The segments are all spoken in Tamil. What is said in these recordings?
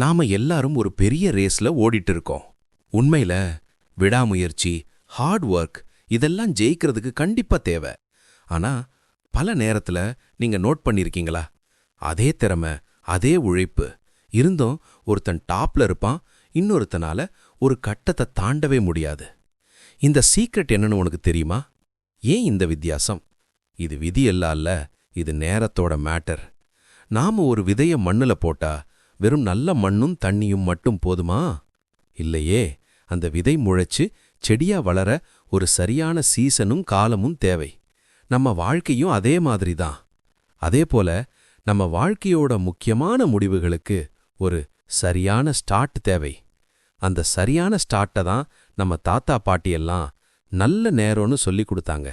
நாம எல்லாரும் ஒரு பெரிய ரேஸ்ல ஓடிட்டு இருக்கோம் உண்மையில விடாமுயற்சி ஹார்ட் ஒர்க் இதெல்லாம் ஜெயிக்கிறதுக்கு கண்டிப்பா தேவை. ஆனா பல நேரத்துல நீங்க நோட் பண்ணிருக்கீங்களா? அதே திறமை அதே உழைப்பு. இருந்தும் ஒருத்தன் டாப்ல இருப்பான் இன்னொருத்தனால ஒரு கட்டத்தை தாண்டவே முடியாது. இந்த சீக்ரெட் என்னன்னு உனக்கு தெரியுமா? ஏன் இந்த வித்தியாசம்? இது விதி எல்லாம் இல்ல இது நேரத்தோட மேட்டர் நாம ஒரு விதைய மண்ணுல போட்டா வெறும் நல்ல மண்ணும் தண்ணியும் மட்டும் போதுமா? இல்லையே அந்த விதை முளைச்சு செடியா வளர ஒரு சரியான சீசனும் காலமும் தேவை. நம்ம வாழ்க்கையும் அதே மாதிரி தான் அதே போல நம்ம வாழ்க்கையோட முக்கியமான முடிவுகளுக்கு ஒரு சரியான ஸ்டார்ட் தேவை. அந்த சரியான ஸ்டார்ட்டை தான் நம்ம தாத்தா பாட்டியெல்லாம் நல்ல நேரம்னு சொல்லி கொடுத்தாங்க.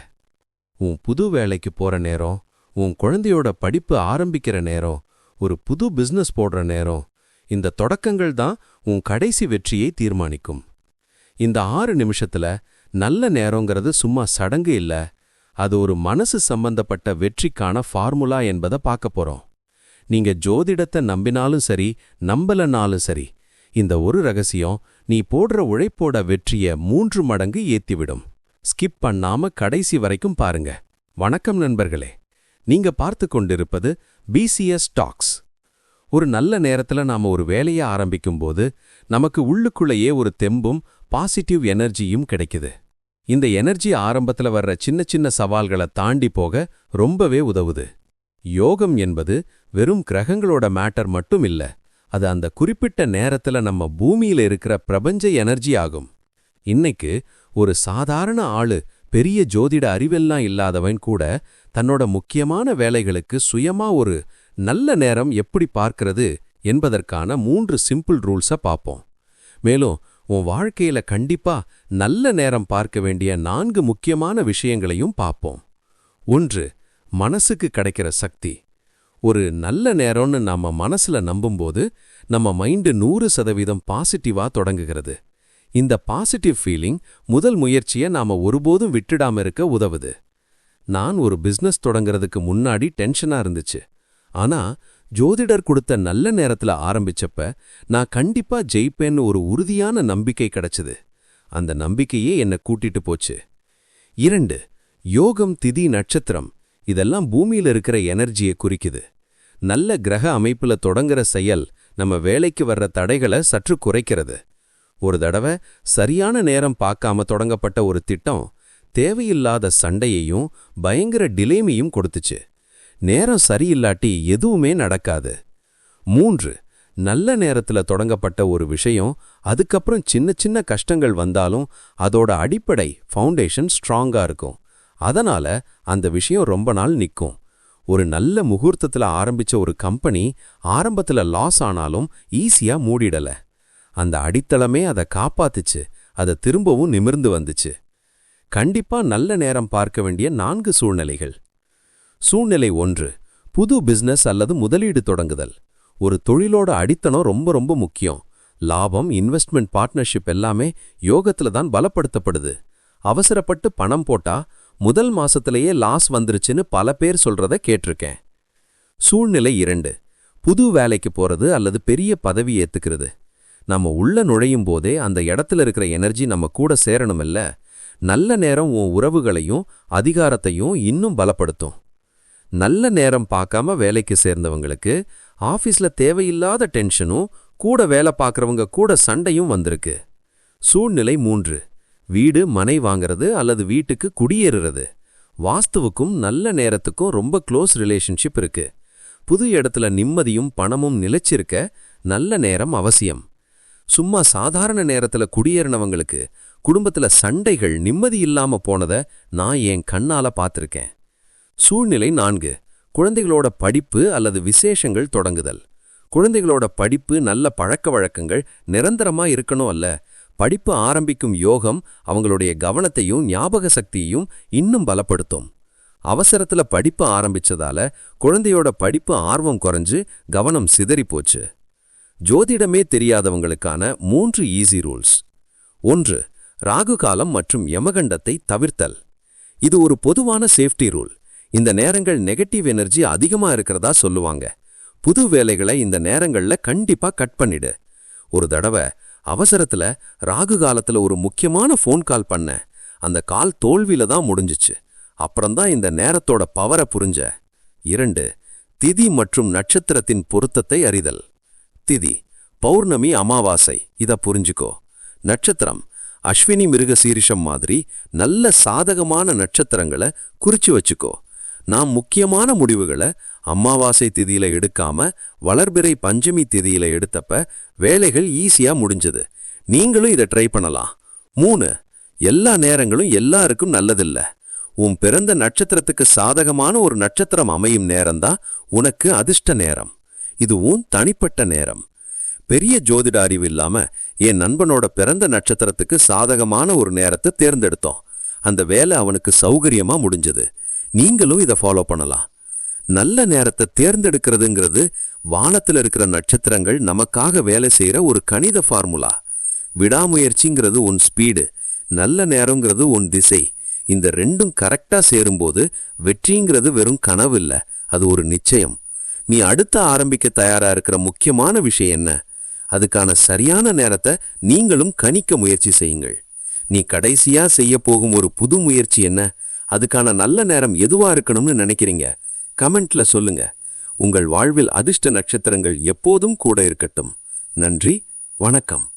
உன் புது வேலைக்கு போற நேரம் உன் குழந்தையோட படிப்பு ஆரம்பிக்கிற நேரம் ஒரு புது பிசினஸ் போடுற நேரம். இந்த தொடக்கங்கள் தான் உன் கடைசி வெற்றியை தீர்மானிக்கும். இந்த ஆறு நிமிஷத்துல நல்ல நேரங்கிறது சும்மா சடங்கு இல்ல. அது ஒரு மனசு சம்பந்தப்பட்ட வெற்றிக்கான ஃபார்முலா என்பதை பார்க்க போறோம். நீங்க ஜோதிடத்தை நம்பினாலும் சரி நம்பலனாலும் சரி இந்த ஒரு ரகசியம் நீ போடுற உழைப்போட வெற்றிய மூன்று மடங்கு ஏத்திவிடும். ஸ்கிப் பண்ணாம கடைசி வரைக்கும் பாருங்க. வணக்கம் நண்பர்களே. நீங்க பார்த்து கொண்டிருப்பது பிசிஎஸ் டாக்ஸ் ஒரு நல்ல நேரத்துல நாம ஒரு வேலையை ஆரம்பிக்கும்போது நமக்கு உள்ளுக்குள்ளேயே ஒரு தெம்பும் பாசிட்டிவ் எனர்ஜியும் கிடைக்குது. இந்த எனர்ஜி ஆரம்பத்துல வர்ற சின்ன சின்ன சவால்களை தாண்டி போக ரொம்பவே உதவுது. யோகம் என்பது வெறும் கிரகங்களோட மேட்டர் மட்டும் இல்ல அது அந்த குறிப்பிட்ட நேரத்துல நம்ம பூமியில இருக்கிற பிரபஞ்ச எனர்ஜி ஆகும். இன்னைக்கு ஒரு சாதாரண ஆளு பெரிய ஜோதிட அறிவெல்லாம் இல்லாதவன் கூட தன்னோட முக்கியமான வேலைகளுக்கு சுயமா ஒரு நல்ல நேரம் எப்படி பார்க்கிறது என்பதற்கான மூன்று சிம்பிள் ரூல்ஸை பார்ப்போம். மேலும் உன் வாழ்க்கையில கண்டிப்பா நல்ல நேரம் பார்க்க வேண்டிய நான்கு முக்கியமான விஷயங்களையும் பார்ப்போம். ஒன்று மனசுக்கு கிடைக்கிற சக்தி. ஒரு நல்ல நேரம்னு நாம மனசுல நம்பும்போது நம்ம மைண்டு நூறு சதவீதம் பாசிட்டிவா தொடங்குகிறது. இந்த பாசிட்டிவ் ஃபீலிங் முதல் முயற்சியை நாம ஒருபோதும் விட்டுடாம இருக்க உதவுது. நான் ஒரு பிசினஸ் தொடங்குறதுக்கு முன்னாடி டென்ஷனா இருந்துச்சு. ஆனா ஜோதிடர் கொடுத்த நல்ல நேரத்துல ஆரம்பிச்சப்ப நான் கண்டிப்பா ஜெயிப்பேன்னு ஒரு உறுதியான நம்பிக்கை கிடைச்சது. அந்த நம்பிக்கையே என்னை கூட்டிட்டு போச்சு. இரண்டு யோகம் திதி நட்சத்திரம் இதெல்லாம் பூமியில இருக்கிற எனர்ஜியை குறிக்குது. நல்ல கிரக அமைப்புல தொடங்குற செயல் நம்ம வேலைக்கு வர்ற தடைகளை சற்று குறைக்கிறது. ஒரு தடவை சரியான நேரம் பார்க்காம தொடங்கப்பட்ட ஒரு திட்டம் தேவையில்லாத சண்டையையும் பயங்கர டிலேமையும் கொடுத்துச்சு. நேரம் சரியில்லாட்டி எதுவுமே நடக்காது. மூன்று நல்ல நேரத்துல தொடங்கப்பட்ட ஒரு விஷயம் அதுக்கப்புறம் சின்ன சின்ன கஷ்டங்கள் வந்தாலும் அதோட அடிப்படை ஃபவுண்டேஷன் ஸ்ட்ராங்கா இருக்கும். அதனால அந்த விஷயம் ரொம்ப நாள் நிற்கும் ஒரு நல்ல முகூர்த்தத்துல ஆரம்பிச்ச ஒரு கம்பெனி ஆரம்பத்துல லாஸ் ஆனாலும் ஈஸியா மூடிடல. அந்த அடித்தளமே அதை காப்பாத்துச்சு. அதை திரும்பவும் நிமிர்ந்து வந்துச்சு. கண்டிப்பா நல்ல நேரம் பார்க்க வேண்டிய நான்கு சூழ்நிலைகள். சூழ்நிலை ஒன்று புது பிஸ்னஸ் அல்லது முதலீடு தொடங்குதல். ஒரு தொழிலோட அடித்தனம் ரொம்ப ரொம்ப முக்கியம். லாபம் இன்வெஸ்ட்மெண்ட் பார்ட்னர்ஷிப் எல்லாமே யோகத்துல தான் பலப்படுத்தப்படுது. அவசரப்பட்டு பணம் போட்டா முதல் மாசத்திலேயே லாஸ் வந்துருச்சுன்னு பல பேர் சொல்றத கேட்டிருக்கேன். சூழ்நிலை இரண்டு புது வேலைக்கு போறது அல்லது பெரிய பதவி ஏத்துக்கிறது. நம்ம உள்ள நுழையும் போதே அந்த இடத்துல இருக்கிற எனர்ஜி நம்ம கூட சேரணுமில்ல. நல்ல நேரம் உன் உறவுகளையும் அதிகாரத்தையும் இன்னும் பலப்படுத்தும். நல்ல நேரம் பார்க்காம வேலைக்கு சேர்ந்தவங்களுக்கு ஆஃபீஸில் தேவையில்லாத டென்ஷனும் கூட வேலை பார்க்குறவங்க கூட சண்டையும் வந்திருக்கு. சூழ்நிலை மூன்று. வீடு மனை வாங்கிறது அல்லது வீட்டுக்கு குடியேறுறது. வாஸ்துவுக்கும் நல்ல நேரத்துக்கும் ரொம்ப க்ளோஸ் ரிலேஷன்ஷிப் இருக்கு. புது இடத்துல நிம்மதியும் பணமும் நிலைச்சிருக்க நல்ல நேரம் அவசியம். சும்மா சாதாரண நேரத்துல குடியேறினவங்களுக்கு குடும்பத்துல சண்டைகள் நிம்மதி இல்லாம போனத நான் என் கண்ணால பார்த்திருக்கேன் சூழ்நிலை நான்கு. குழந்தைகளோட படிப்பு அல்லது விசேஷங்கள் தொடங்குதல். குழந்தைகளோட படிப்பு நல்ல பழக்க வழக்கங்கள் நிரந்தரமா இருக்கணும் அல்ல. படிப்பு ஆரம்பிக்கும் யோகம் அவங்களுடைய கவனத்தையும் ஞாபக சக்தியையும் இன்னும் பலப்படுத்தும். அவசரத்துல படிப்பு ஆரம்பிச்சதால குழந்தையோட படிப்பு ஆர்வம் குறைஞ்சு கவனம் சிதறி போச்சு ஜோதிடமே தெரியாதவங்களுக்கான மூன்று ஈஸி ரூல்ஸ் ஒன்று ராகு காலம் மற்றும் யமகண்டத்தை தவிர்த்தல். இது ஒரு பொதுவான சேஃப்டி ரூல் இந்த நேரங்கள் நெகட்டிவ் எனர்ஜி அதிகமா இருக்கிறதா சொல்லுவாங்க. புது வேலைகளை இந்த நேரங்கள்ல கண்டிப்பா கட் பண்ணிடு. ஒரு தடவை அவசரத்துல ராகு காலத்துல ஒரு முக்கியமான ஃபோன் கால் பண்ண. அந்த கால் தோல்வியில தான் முடிஞ்சுச்சு. அப்புறம்தான் இந்த நேரத்தோட பவரை புரிஞ்ச. இரண்டு திதி மற்றும் நட்சத்திரத்தின் பொருத்தத்தை அறிதல். திதி பௌர்ணமி அமாவாசை. இத புரிஞ்சுக்கோ. நட்சத்திரம் அஸ்வினி மிருக சீரிஷம் மாதிரி நல்ல சாதகமான நட்சத்திரங்களை குறிச்சு வச்சுக்கோ. நாம் முக்கியமான முடிவுகளை அமாவாசை திதியில எடுக்காம வளர்பிறை பஞ்சமி திதியில எடுத்தப்ப வேலைகள் ஈஸியா முடிஞ்சது. நீங்களும் இதை ட்ரை பண்ணலாம். மூணு எல்லா நேரங்களும் எல்லாருக்கும் நல்லதில்ல. உன் பிறந்த நட்சத்திரத்துக்கு சாதகமான ஒரு நட்சத்திரம் அமையும் நேரம்தான் உனக்கு அதிர்ஷ்ட நேரம். இது உன் தனிப்பட்ட நேரம். பெரிய ஜோதிட அறிவு இல்லாம என் நண்பனோட பிறந்த நட்சத்திரத்துக்கு சாதகமான ஒரு நேரத்தை தேர்ந்தெடுத்தோம். அந்த வேலை அவனுக்கு சௌகரியமா முடிஞ்சது. நீங்களும் இதை ஃபாலோ பண்ணலாம். நல்ல நேரத்தை தேர்ந்தெடுக்கிறதுங்கிறது வானத்துல இருக்கிற நட்சத்திரங்கள் நமக்காக வேலை செய்யற ஒரு கணித ஃபார்முலா விடாமுயற்சிங்கிறது உன் ஸ்பீடு நல்ல நேரங்கிறது உன் திசை. இந்த ரெண்டும் கரெக்டா சேரும்போது வெற்றிங்கிறது வெறும் கனவு இல்லை அது ஒரு நிச்சயம். நீ அடுத்த ஆரம்பிக்க தயாரா இருக்கிற முக்கியமான விஷயம் என்ன? அதுக்கான சரியான நேரத்தை நீங்களும் கணிக்க முயற்சி செய்யுங்கள். நீ கடைசியா செய்ய போகும் ஒரு புது முயற்சி என்ன? அதுக்கான நல்ல நேரம் எதுவா இருக்கணும்னு நினைக்கிறீங்க? கமெண்ட்ல சொல்லுங்க. உங்கள் வாழ்வில் அதிர்ஷ்ட நட்சத்திரங்கள் எப்போதும் கூட இருக்கட்டும். நன்றி வணக்கம்.